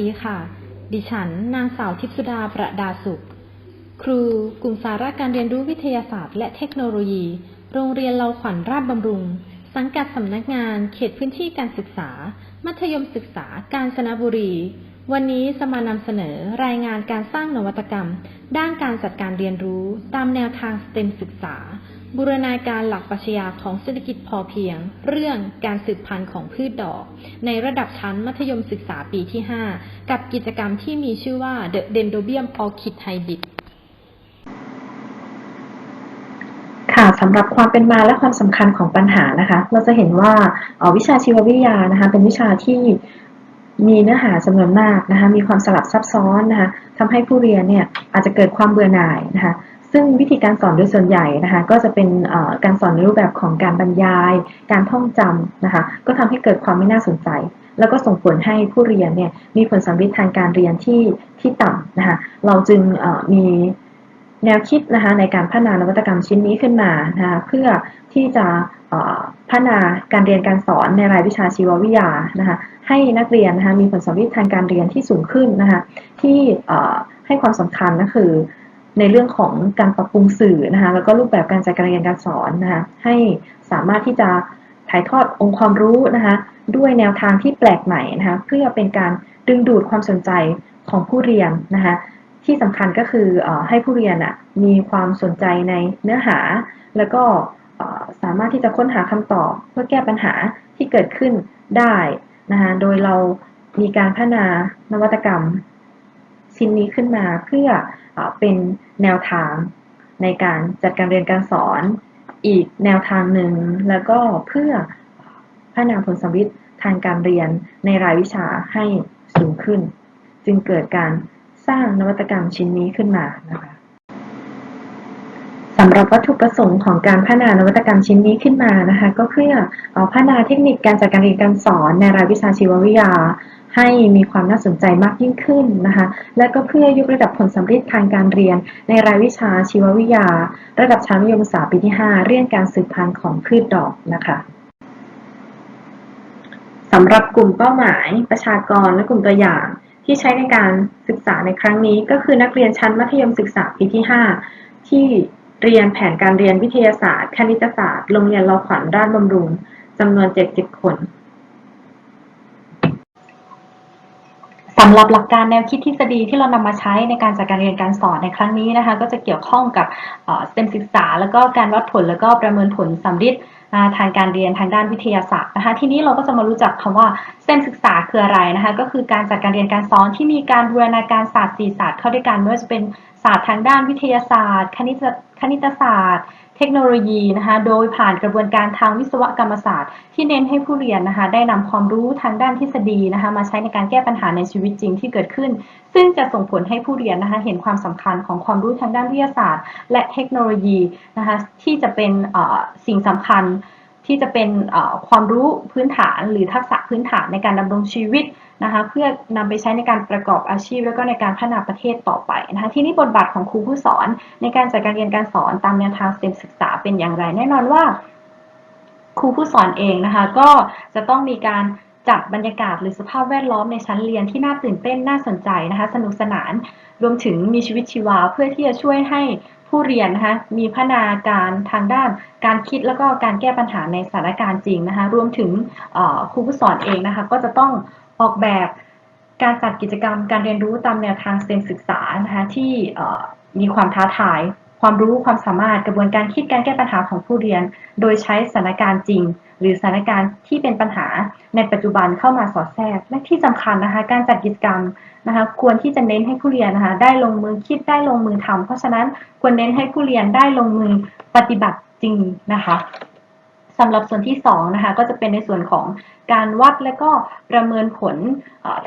ดีค่ะ ดิฉัน นางสาวทิพสุดาประดาสุข ครูกลุ่มสาระการเรียนรู้วิทยาศาสตร์และเทคโนโลยี โรงเรียนเราขวัญราชบำรุง สังกัดสำนักงาน เขตพื้นที่การศึกษา มัธยมศึกษา กาญจนบุรี วันนี้จะมานำเสนอรายงานการสร้างนวัตกรรม ด้านการจัดการเรียนรู้ ตามแนวทาง STEM ศึกษา บูรณาการหลักปรัชญาของเศรษฐกิจพอเพียง เรื่องการสืบพันธุ์ของพืชดอก ในระดับชั้นมัธยมศึกษาปีที่ 5 กับกิจกรรมที่มีชื่อว่า The Dendrobium Orchid Hybrid ค่ะสำหรับความเป็นมาและความสำคัญของปัญหานะคะ เราจะเห็นว่าออวิชาชีววิทยานะคะเป็นวิชาที่มีเนื้อหาจำนวนมากนะคะมีความสลับซับซ้อนนะคะทำให้ผู้เรียนเนี่ยอาจจะเกิดความเบื่อหน่ายนะคะ ซึ่งวิธีการสอนโดยส่วนใหญ่นะคะก็จะเป็นการสอนในรูปแบบของการบรรยาย การท่องจำนะคะก็ทำให้เกิดความไม่น่าสนใจ แล้วก็ส่งผลให้ผู้เรียนเนี่ยมีผลสัมฤทธิ์ทางการเรียนที่ที่ต่ำนะคะเราจึงมีแนวคิดนะคะในการพัฒนานวัตกรรมชิ้นนี้ขึ้นมานะคะเพื่อที่จะพัฒนาการเรียนการสอนในรายวิชาชีววิทยานะคะให้นักเรียนนะคะมีผลสัมฤทธิ์ทางการเรียนที่สูงขึ้นนะคะที่ให้ความสำคัญก็คือ ในเรื่องของการปรับปรุงสื่อนะคะแล้วก็รูปแบบการจัดการเรียนการสอนนะคะให้สามารถที่จะถ่ายทอดองค์ความรู้นะคะด้วยแนวทางที่แปลกใหม่นะคะเพื่อเป็นการดึงดูดความสนใจของผู้เรียนนะคะที่สำคัญก็คืออให้ผู้เรียนอะมีความสนใจในเนื้อหา แล้วก็สามารถที่จะค้นหาคำตอบ เพื่อแก้ปัญหาที่เกิดขึ้นได้นะคะโดยเรามีการพัฒนานวัตกรรมชิ้นนี้ขึ้นมาเพื่อ เป็นแนวทางในการจัดการเรียนการสอนอีกแนวทางหนึ่ง แล้วก็เพื่อพัฒนาผลสำฤทธิ์ทางการเรียนในรายวิชาให้สูงขึ้น จึงเกิดการสร้างนวัตกรรมชิ้นนี้ขึ้นมานะคะ สำหรับวัตถุประสงค์ของการพัฒนานวัตกรรมชิ้นนี้ขึ้นมานะคะก็เพื่อพัฒนาเทคนิคการจัดการเรียนการสอนในรายวิชาชีววิทยา ให้มีความน่าสนใจมากยิ่งขึ้นนะคะและก็เพื่อยกระดับผลสำฤทธิ์ทางการเรียน ในรายวิชาชีววิทยา ระดับชั้นมัธยมศึกษาปีที่ 5 เรื่องการสืบพันธุ์ของพืชดอกนะคะสำหรับกลุ่มเป้าหมาย ประชากรและกลุ่มตัวอย่างที่ใช้ในการศึกษาในครั้งนี้ ก็คือนักเรียนชั้นมัธยมศึกษาปีที่ 5 ที่ เรียนแผนการเรียนวิทยาศาสตร์ คณิตศาสตร์ โรงเรียนเราขวัญราชบำรุงจำนวน 70 คนำหรับหลักการแนวคิดทฤษฎีที่เรานำมาใช้ในการจัดการเรียนการสอนในครั้งนี้นะคะ ก็จะเกี่ยวข้องกับเอ่อ STEM ศึกษา แล้วก็การวัดผลแล้วก็ประเมินผลสำฤทธิ์อ่าทางการเรียนทางด้านวิทยาศาสตร์นะคะทีนี้เราก็จะมารู้จักคำว่า STEM ศึกษาคืออะไรนะคะก็คือการจัดการเรียนการสอนที่มีการบูรณาการศาสตร์สี่ศาสตร์เข้าด้วยกันไม่ว่าจะเป็นศาสตร์ทางด้านวิทยาศาสตร์ คณิตคณิตศาสตร์ เทคโนโลยีนะคะโดยผ่านกระบวนการทางวิศวกรรมศาสตร์ ที่เน้นให้ผู้เรียนนะคะได้นำความรู้ทางด้านทฤษฎีนะคะมาใช้ในการแก้ปัญหาในชีวิตจริงที่เกิดขึ้น ซึ่งจะส่งผลให้ผู้เรียนนะคะเห็นความสำคัญของความรู้ทางด้านวิทยาศาสตร์ และเทคโนโลยีนะคะที่จะเป็นสิ่งสำคัญ ที่จะเป็นความรู้พื้นฐานหรือทักษะพื้นฐานในการดำรงชีวิตนะคะเพื่อนำไปใช้ในการประกอบอาชีพ แล้วก็ในการพัฒนาประเทศต่อไปนะคะที่นี่บทบาทของครูผู้สอน ในการจัดการเรียนการสอนตามแนวทาง STEM ศึกษาเป็นอย่างไร แน่นอนว่า ครูผู้สอนเองนะคะก็จะต้องมีการจัดบรรยากาศหรือสภาพแวดล้อมในชั้นเรียนที่น่าตื่นเต้นน่าสนใจนะคะ สนุกสนานรวมถึงมีชีวิตชีวา เพื่อที่จะช่วยให้ ผู้เรียนนะคะมีพัฒนาการทางด้านการคิดแล้วก็การแก้ปัญหาในสถานการณ์จริงนะคะรวมถึงครูผู้สอนเองนะคะก็จะต้องออกแบบการจัดกิจกรรมการเรียนรู้ตามแนวทาง STEM ศึกษานะคะที่มีความท้าทาย ความรู้ความสามารถกระบวนการคิดการแก้ปัญหาของผู้เรียน โดยใช้สถานการณ์จริง หรือสถานการณ์ที่เป็นปัญหาในปัจจุบันเข้ามาสอดแทรกและที่สำคัญนะคะการจัดกิจกรรม นะคะควรที่จะเน้นให้ผู้เรียนนะคะได้ลงมือคิดได้ลงมือทำเพราะฉะนั้นควรเน้นให้ผู้เรียนได้ลงมือปฏิบัติจริงนะคะ สำหรับส่วนที่สองนะคะก็จะเป็นในส่วนของการวัดและก็ประเมินผล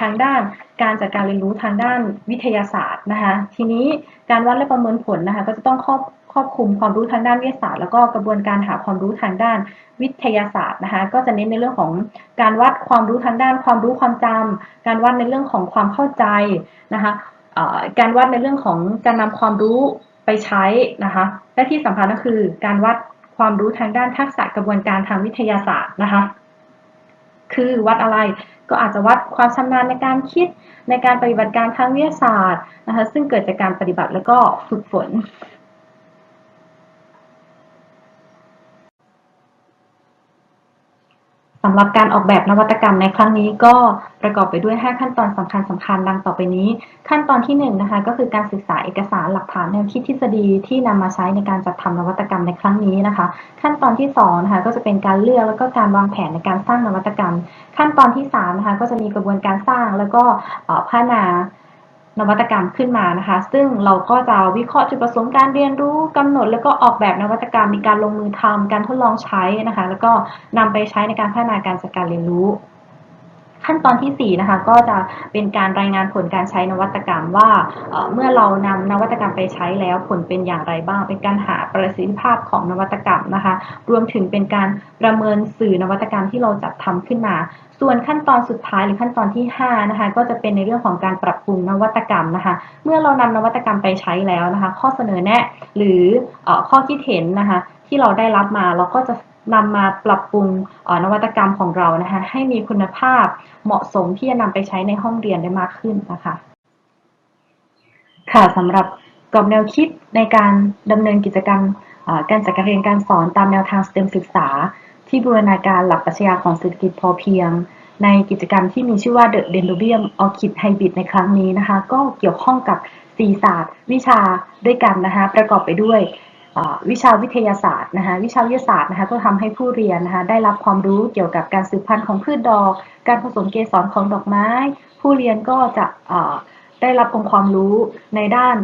ทางด้านการจัดการเรียนรู้ทางด้านวิทยาศาสตร์นะคะทีนี้การวัดและประเมินผลนะคะก็จะต้องครอบครอบคลุมความรู้ทางด้านวิทยาศาสตร์ แล้วก็กระบวนการหาความรู้ทางด้านวิทยาศาสตร์นะคะก็จะเน้นในเรื่องของการวัดความรู้ทางด้านความรู้ความจำการวัดในเรื่องของความเข้าใจนะคะการวัดในเรื่องของการนำความรู้ไปใช้นะคะและที่สำคัญก็คือการวัด ความรู้ทางด้านทักษะกระบวนการทางวิทยาศาสตร์นะคะ คือวัดอะไรก็อาจจะวัดความชำนาญในการคิดในการปฏิบัติการทางวิทยาศาสตร์นะคะ ซึ่งเกิดจากการปฏิบัติแล้วก็ฝึกฝน สำหรับการออกแบบนวัตกรรมในครั้งนี้ก็ประกอบไปด้วย 5 ขั้นตอนสำคัญสำคัญดังต่อไปนี้ ขั้นตอนที่1นะคะก็คือการศึกษาเอกสารหลักฐานแนวคิดทฤษฎีที่นำมาใช้ในการจัดทำนวัตกรรมในครั้งนี้นะคะ ขั้นตอนที่2นะคะก็จะเป็นการเลือกแล้วก็การวางแผนในการสร้างนวัตกรรม ขั้นตอนที่3นะคะก็จะมีกระบวนการสร้างแล้วก็พัฒนา นวัตกรรมขึ้นมานะคะ ซึ่งเราก็จะวิเคราะห์จุดประสงค์การเรียนรู้กำหนด แล้วก็ออกแบบนวัตกรรมมีการลงมือทำการทดลองใช้นะคะ แล้วก็นำไปใช้ในการพัฒนาการจัดการเรียนรู้ ขั้นตอนที่ 4 นะคะ ก็จะเป็นการรายงานผลการใช้นวัตกรรมว่าเมื่อเรานำนวัตกรรมไปใช้แล้วผลเป็นอย่างไรบ้าง เป็นการหาประสิทธิภาพของนวัตกรรมนะคะ รวมถึงเป็นการประเมินสื่อนวัตกรรมที่เราจัดทำขึ้นมา ส่วนขั้นตอนสุดท้ายหรือขั้นตอนที่ 5 นะคะ ก็จะเป็นในเรื่องของการปรับปรุงนวัตกรรมนะคะ เมื่อเรานำนวัตกรรมไปใช้แล้วนะคะ ข้อเสนอแนะหรือข้อคิดเห็นนะคะ ที่เราได้รับมาเราก็จะ นำมาปรับปรุงนวัตกรรมของเรานะคะให้มีคุณภาพเหมาะสมที่จะนำไปใช้ในห้องเรียนได้มากขึ้นนะคะค่ะสำหรับกรอบแนวคิดในการดำเนินกิจกรรมการจัดการเรียนการสอนตามแนวทาง STEM ศึกษา ที่บูรณาการหลักปรัชญาของเศรษฐกิจพอเพียง ในกิจกรรมที่มีชื่อว่า The Dendrobium Orchid Hybrid ในครั้งนี้นะคะ ก็เกี่ยวข้องกับสีศาสตร์ วิชาด้วยกันนะคะ ประกอบไปด้วย วิชาวิทยาศาสตร์นะคะวิชาวิทยาศาสตร์นะคะก็ทำให้ผู้เรียนนะคะได้รับความรู้เกี่ยวกับการสืบพันธุ์ของพืชดอก การผสมเกสรของดอกไม้ ผู้เรียนก็จะได้รับองค์ความรู้ในด้าน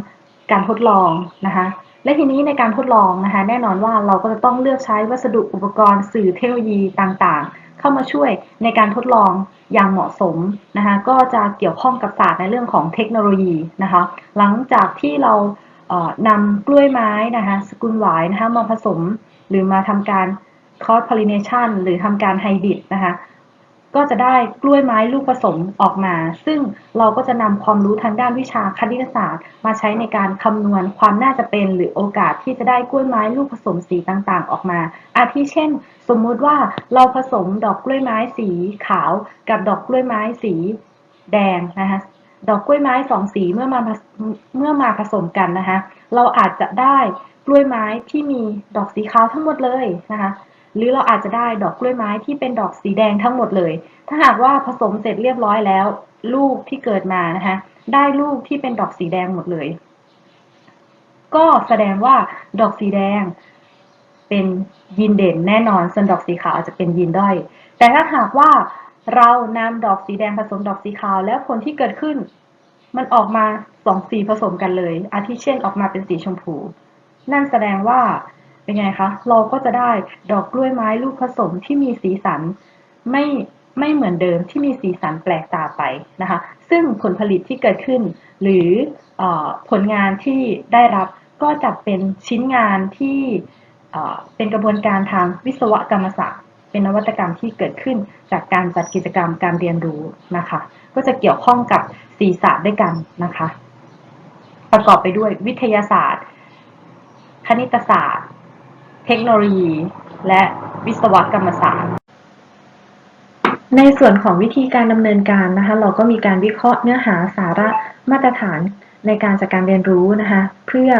การทดลองนะคะและทีนี้ในการทดลองนะคะแน่นอนว่าเราก็จะต้องเลือกใช้วัสดุอุปกรณ์สื่อเทคโนโลยีต่างๆ เข้ามาช่วยในการทดลองอย่างเหมาะสมนะคะก็จะเกี่ยวข้องกับศาสตร์ในเรื่องของเทคโนโลยีนะคะหลังจากที่เรา นำกล้วยไม้นะคะสกุลหวายนะคะมาผสมหรือมาทำการ cross pollination หรือทำการไฮบริดนะคะก็จะได้กล้วยไม้ลูกผสมออกมา ซึ่งเราก็จะนำความรู้ทางด้านวิชาคณิตศาสตร์ มาใช้ในการคำนวณความน่าจะเป็น หรือโอกาสที่จะได้กล้วยไม้ลูกผสมสีต่างๆ ออกมา อาทิเช่น สมมุติว่าเราผสมดอกกล้วยไม้สีขาว กับดอกกล้วยไม้สีแดงนะคะ ดอกกล้วยไม้สองสีเมื่อมาผสเมื่อมาผสมกันนะคะ เราอาจจะได้กล้วยไม้ที่มีดอกสีขาวทั้งหมดเลยนะคะ หรือเราอาจจะได้ดอกกล้วยไม้ที่เป็นดอกสีแดงทั้งหมดเลย ถ้าหากว่าผสมเสร็จเรียบร้อยแล้ว ลูกที่เกิดมานะคะ ได้ลูกที่เป็นดอกสีแดงหมดเลย ก็แสดงว่าดอกสีแดงเป็นยีนเด่นแน่นอน ส่วนดอกสีขาวอาจจะเป็นยีนด้อย แต่ถ้าหากว่า เรานำดอกสีแดงผสมดอกสีขาว แล้วผลที่เกิดขึ้น มันออกมาสองสีผสมกันเลย อาทิเช่นออกมาเป็นสีชมพู นั่นแสดงว่าเป็นไงคะ เราก็จะได้ดอกกล้วยไม้ลูกผสมที่มีสีสันไม่ไม่เหมือนเดิมที่มีสีสันแปลกตาไปนะคะ ซึ่งผลผลิตที่เกิดขึ้น หรืออผลงานที่ได้รับก็จะเป็นชิ้นงานที่เป็นกระบวนการทางวิศวกรรมศาสตร์ เป็นนวัตกรรมที่เกิดขึ้นจากการจัดกิจกรรมการเรียนรู้นะคะ ก็จะเกี่ยวข้องกับสีศาสตร์ด้วยกันนะคะ ประกอบไปด้วยวิทยาศาสตร์ คณิตศาสตร์ เทคโนโลยี และวิศวกรรมศาสตร์ในส่วนของวิธีการดำเนินการนะคะ เราก็มีการวิเคราะห์เนื้อหาสาระมาตรฐานในการจัดการเรียนรู้นะคะ เพื่อ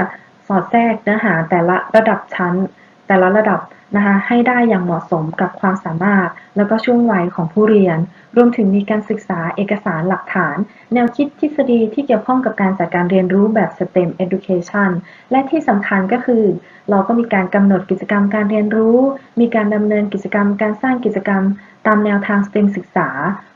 สอดแทรกเนื้อหาแต่ละระดับชั้น แต่ละระดับ นะคะให้ได้อย่างเหมาะสมกับความสามารถ แล้วก็ช่วงวัยของผู้เรียน รวมถึงมีการศึกษาเอกสารหลักฐาน แนวคิดทฤษฎีที่เกี่ยวข้องกับการจัดการเรียนรู้แบบ STEM Education และที่สำคัญก็คือ เราก็มีการกำหนดกิจกรรมการเรียนรู้ มีการดำเนินกิจกรรมการสร้างกิจกรรมตามแนวทาง STEM ศึกษา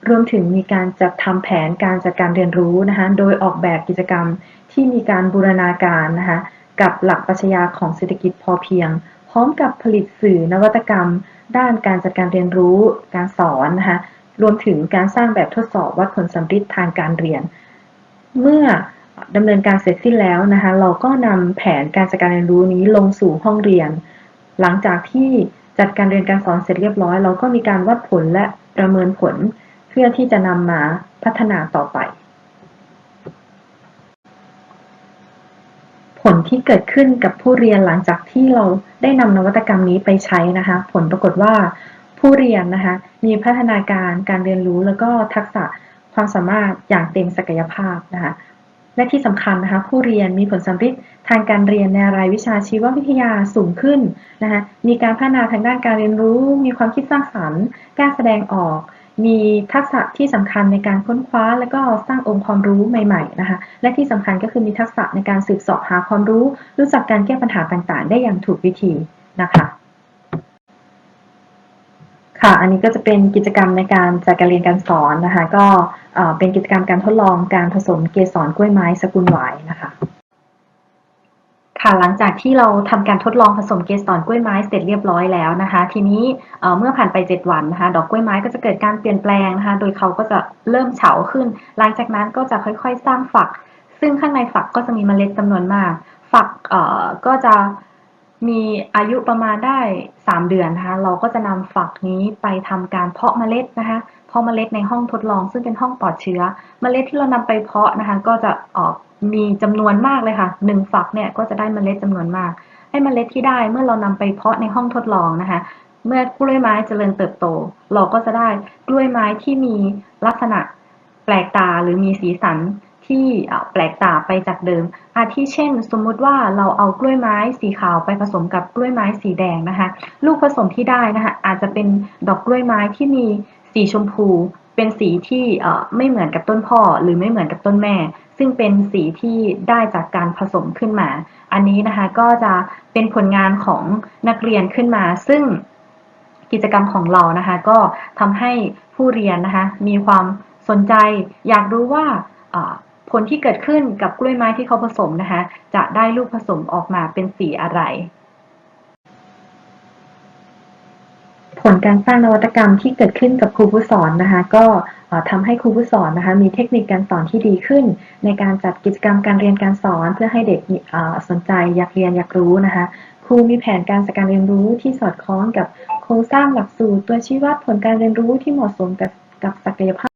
รวมถึงมีการจัดทำแผนการจัดการเรียนรู้นะคะโดยออกแบบกิจกรรมที่มีการบูรณาการนะคะกับหลักปรัชญาของเศรษฐกิจพอเพียง ร้อมกับผลิตสื่อนวัตกรรม ด้านการจัดการเรียนรู้ การสอนนะคะรวมถึงการสร้างแบบทดสอบวัดผลสำฤทธิ์ทางการเรียน เมื่อดำเนินการเสร็จสิ้นแล้วนะคะ เราก็นำแผนการจัดการเรียนรู้นี้ลงสู่ห้องเรียน หลังจากที่จัดการเรียนการสอนเสร็จเรียบร้อย เราก็มีการวัดผลและประเมินผล เพื่อที่จะนำมาพัฒนาต่อไป ผลที่เกิดขึ้นกับผู้เรียนหลังจากที่เราได้นำนวัตกรรมนี้ไปใช้นะคะ ผลปรากฏว่าผู้เรียนนะคะมีพัฒนาการการเรียนรู้แล้วก็ทักษะความสามารถอย่างเต็มศักยภาพนะคะและที่สำคัญนะคะผู้เรียนมีผลสัมฤทธิ์ทางการเรียนในรายวิชาชีววิทยาสูงขึ้นนะคะมีการพัฒนาทางด้านการเรียนรู้ มีความคิดสร้างสรรค์กล้ารแสดงออก มีทักษะที่สำคัญในการค้นคว้า และก็สร้างองค์ความรู้ใหม่ๆนะคะและที่สำคัญก็คือมีทักษะในการสืบสาะหาความรู้ รู้จักการแก้ปัญหาต่างๆ ได้อย่างถูกวิธีนะคะค่ะอันนี้ก็จะเป็นกิจกรรมในการจัดการเรียนการสอนนะคะก็เอ่อเป็นกิจกรรมการทดลองการผสมเกสรกล้วยไม้สกุลหวายนะคะ ค่ะหลังจากที่เราทำการทดลองผสมเกสรกล้วยไม้เสร็จเรียบร้อยแล้วนะคะ ทีนี้เมื่อผ่านไป 7 วันนะคะ ดอกกล้วยไม้ก็จะเกิดการเปลี่ยนแปลงนะคะ โดยเขาก็จะเริ่มเฉาขึ้น หลังจากนั้นก็จะค่อยๆ สร้างฝัก ซึ่งข้างในฝักก็จะมีเมล็ดจำนวนมาก ฝักก็จะมีอายุประมาณได้ 3 เดือนนะคะ เราก็จะนำฝักนี้ไปทำการเพาะเมล็ดนะคะ พาะเมล็ดในห้องทดลอง ซึ่งเป็นห้องปลอดเชื้อเมล็ดที่เรานำไปเพาะนะคะ ก็จะออกมีจำนวนมากเลยค่ะหนึ่งฝักเนี่ยก็จะได้เมล็ดจำนวนมาก ให้เมล็ดที่ได้เมื่อเรานำไปเพาะในห้องทดลองนะคะ เมื่อกล้วยไม้เจริญเติบโต เราก็จะได้กล้วยไม้ที่มีลักษณะแปลกตาหรือมีสีสันที่แปลกตาไปจากเดิม อาทิเช่น สมมุติว่าเราเอากล้วยไม้สีขาวไปผสมกับกล้วยไม้สีแดงนะคะ ลูกผสมที่ได้นะคะอาจจะเป็นดอกกล้วยไม้ที่มี สีชมพู เป็นสีที่ไม่เหมือนกับต้นพ่อ หรือไม่เหมือนกับต้นแม่ ซึ่งเป็นสีที่ได้จากการผสมขึ้นมา อันนี้นะคะก็จะเป็นผลงานของนักเรียนขึ้นมา ซึ่งกิจกรรมของเรานะคะ ก็ทำให้ผู้เรียนนะคะ มีความสนใจ อยากรู้ว่าผลที่เกิดขึ้นกับกล้วยไม้ที่เขาผสมนะคะ จะได้ลูกผสมออกมาเป็นสีอะไร ผลการสร้างนวัตกรรมที่เกิดขึ้นกับครูผู้สอนนะคะ ก็เอ่อทำให้ครูผู้สอนนะคะ มีเทคนิคการสอนที่ดีขึ้น ในการจัดกิจกรรมการเรียนการสอน เพื่อให้เด็กสนใจอยากเรียนอยากรู้นะคะครูมีแผนการจัดการเรียนรู้ที่สอดคล้องกับโครงสร้างหลักสูตรตัวชี้วัดผลการเรียนรู้ที่เหมาะสมกับกับศักยภาพ